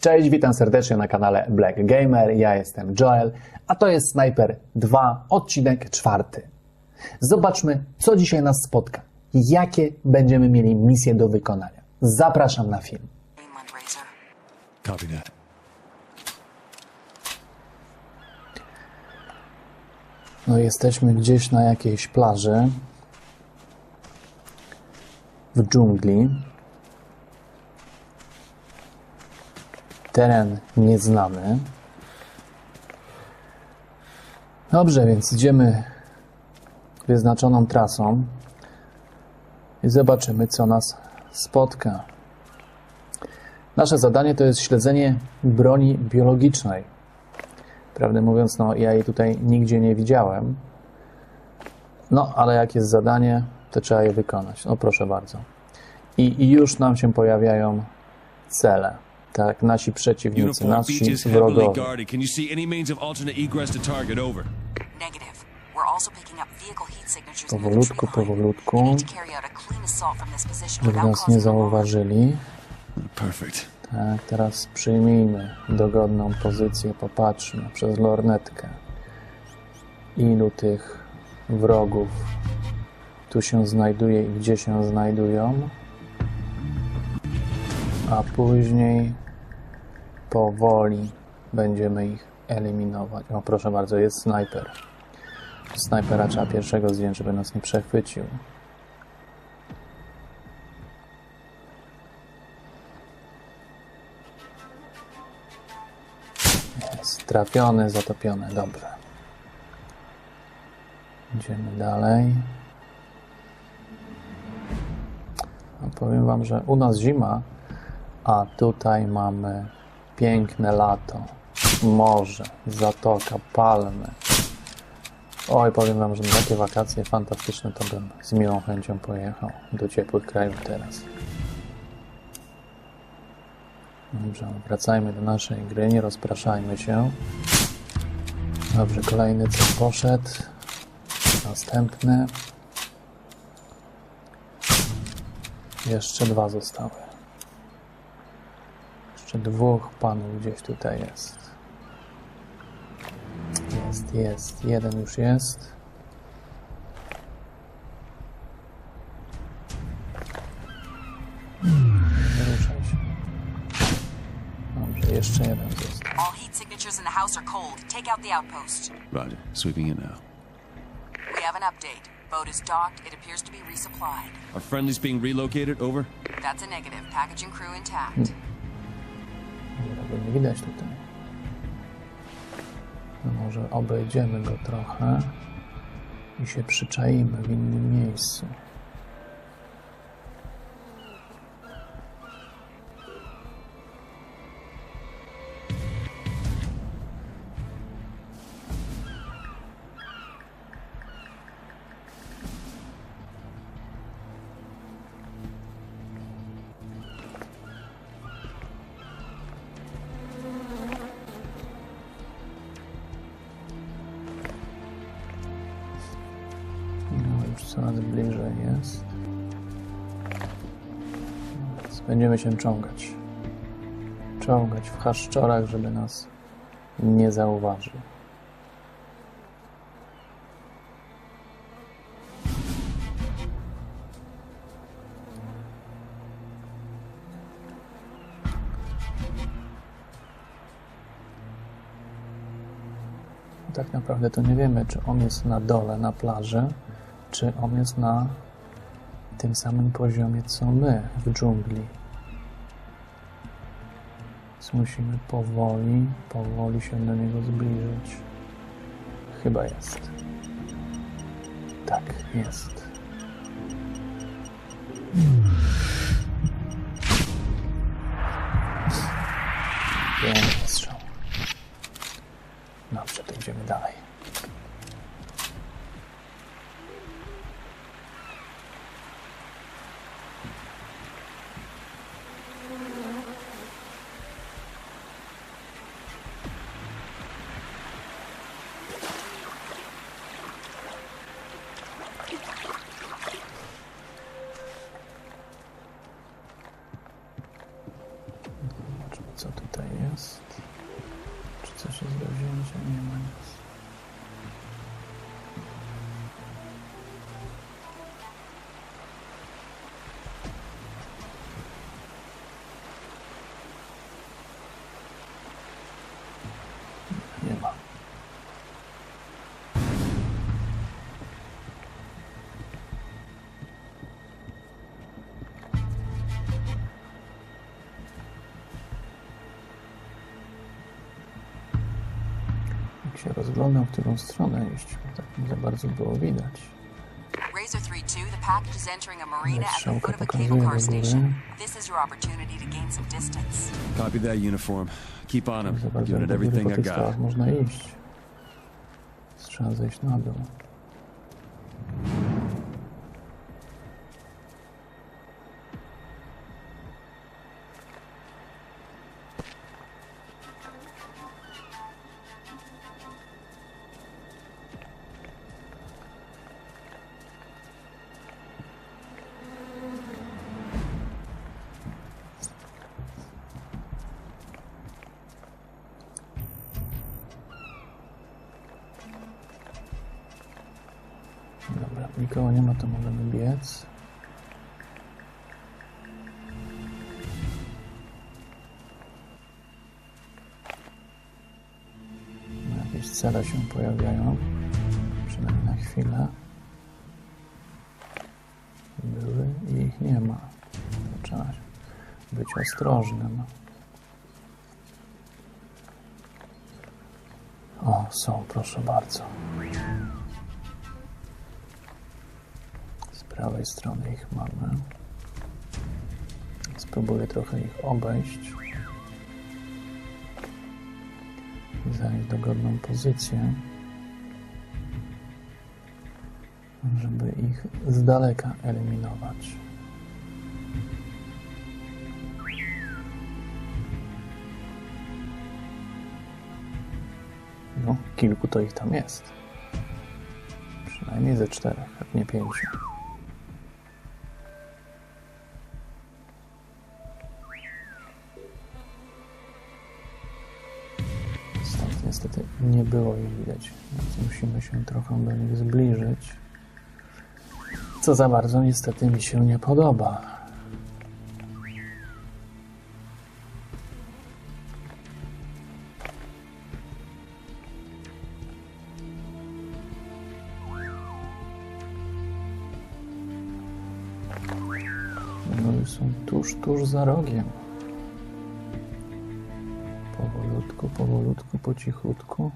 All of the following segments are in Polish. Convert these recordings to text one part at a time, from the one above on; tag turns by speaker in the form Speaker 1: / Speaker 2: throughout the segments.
Speaker 1: Cześć, witam serdecznie na kanale Black Gamer. Ja jestem Joel, a to jest Sniper 2, odcinek czwarty. Zobaczmy, co dzisiaj nas spotka. Jakie będziemy mieli misje do wykonania. Zapraszam na film. No, jesteśmy gdzieś na jakiejś plaży w dżungli. Teren nieznany. Dobrze, więc idziemy wyznaczoną trasą i zobaczymy, co nas spotka. Nasze zadanie to jest śledzenie broni biologicznej. Prawdę mówiąc, no ja jej tutaj nigdzie nie widziałem. No, ale jak jest zadanie, to trzeba je wykonać. No proszę bardzo. I, i już nam się pojawiają cele. Tak, nasi przeciwnicy,
Speaker 2: Uniform beach
Speaker 1: nasi
Speaker 2: is heavily
Speaker 1: wrogowie.
Speaker 2: guarded. Can you see any means of alternate egress to target? Over.
Speaker 3: Negative. We're also picking up vehicle heat signatures near the
Speaker 1: Powolutku,
Speaker 3: tree line.
Speaker 1: powolutku.
Speaker 3: Need to carry out a clean assault from this position
Speaker 1: Żeby
Speaker 3: without
Speaker 1: nas nie
Speaker 3: causing
Speaker 1: zauważyli.
Speaker 2: Perfect.
Speaker 1: Tak, teraz przyjmijmy dogodną pozycję, popatrzmy przez lornetkę. Ilu tych wrogów tu się znajduje i gdzie się znajdują. A później powoli będziemy ich eliminować. O, proszę bardzo, jest snajper. Snajpera trzeba pierwszego zdjąć, żeby nas nie przechwycił. Jest trafiony, zatopiony. Dobrze. Idziemy dalej. No, powiem Wam, że u nas zima, a tutaj mamy piękne lato. Morze, zatoka, palmy. Oj, powiem Wam, że na takie wakacje fantastyczne to bym z miłą chęcią pojechał do ciepłych krajów teraz. Dobrze, wracajmy do naszej gry, nie rozpraszajmy się. Dobrze, kolejny cel poszedł. Następny. Jeszcze dwa zostały. Jeszcze dwóch panów gdzieś tutaj jest. Jest, jest. Jeden już jest. Ruszaj się. Dobrze, jeszcze jeden został.
Speaker 3: All heat signatures in the house are cold. Take out the outpost.
Speaker 2: Roger. Sweeping in now.
Speaker 3: We have an update. Boat is docked. It appears to be resupplied.
Speaker 2: Are friendlies being relocated? Over.
Speaker 3: That's a negative. Package and crew intact.
Speaker 1: Dobra, go nie widać tutaj. No może obejdziemy go trochę i się przyczaimy w innym miejscu. Coraz bliżej jest. Więc będziemy się czołgać. Czołgać w haszczorach, żeby nas nie zauważył. Tak naprawdę to nie wiemy, czy on jest na dole, na plaży, czy on jest na tym samym poziomie, co my w dżungli. Więc musimy powoli, powoli się do niego zbliżyć. Chyba jest. Tak, jest. Piękny Co tutaj jest? Czy coś jest do wzięcia? Nie ma nic. Się rozglądam, w którą stronę iść, bo tak nie za bardzo było widać.
Speaker 3: Razor 3-2, the package is entering a marina at the foot of a cable car station. This is your opportunity to gain some distance.
Speaker 2: Copy that uniform. Keep on
Speaker 1: za
Speaker 2: him. Giving it everything I got.
Speaker 1: można iść. Trzeba zejść na dół. Dobra, nikogo nie ma, to możemy biec. No, Jakieś cele się pojawiają, przynajmniej na chwilę. Były i ich nie ma. Trzeba być ostrożnym. O, są, proszę bardzo. Prawej strony ich mamy. Spróbuję trochę ich obejść. Zająć dogodną pozycję. Żeby ich z daleka eliminować. No, kilku to ich tam jest. Przynajmniej ze czterech, jak nie pięciu. Niestety nie było ich widać, więc musimy się trochę do nich zbliżyć. Co za bardzo niestety mi się nie podoba. No i są tuż, tuż za rogiem. Powolutku, powolutku, po cichutku.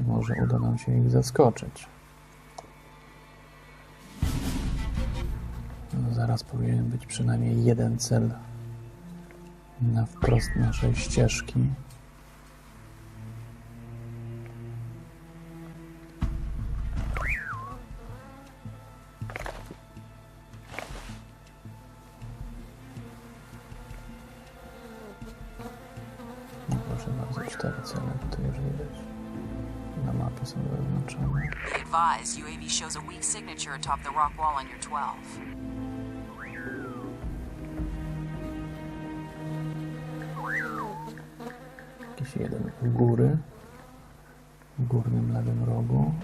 Speaker 1: Może uda nam się ich zaskoczyć. No, zaraz powinien być przynajmniej jeden cel na wprost naszej ścieżki. Cztery cele tutaj już widać. Na mapie są zaznaczone.
Speaker 3: Be advised, UAV shows a weak signature atop the rock wall on your 12.
Speaker 1: Jakiś jeden u góry, w górnym lewym rogu.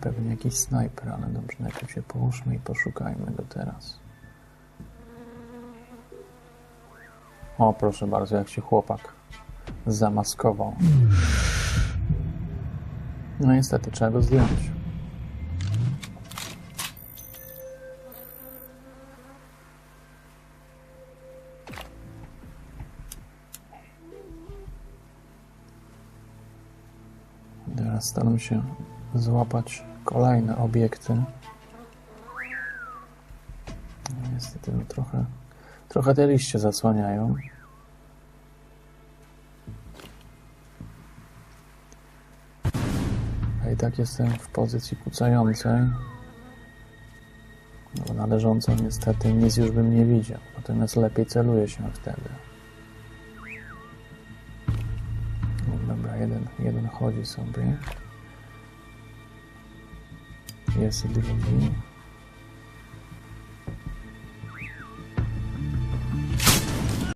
Speaker 1: Pewno jakiś snajper, ale dobrze, najpierw się połóżmy i poszukajmy go teraz. O, proszę bardzo, jak się chłopak zamaskował. No niestety, trzeba go zdjąć. Teraz staram się złapać kolejne obiekty. No, Niestety no, trochę, trochę te liście zasłaniają. A i tak jestem w pozycji kucającej. No, bo należąco niestety nic już bym nie widział. Natomiast lepiej celuje się wtedy. No, dobra, jeden, jeden chodzi sobie. Jest drugi.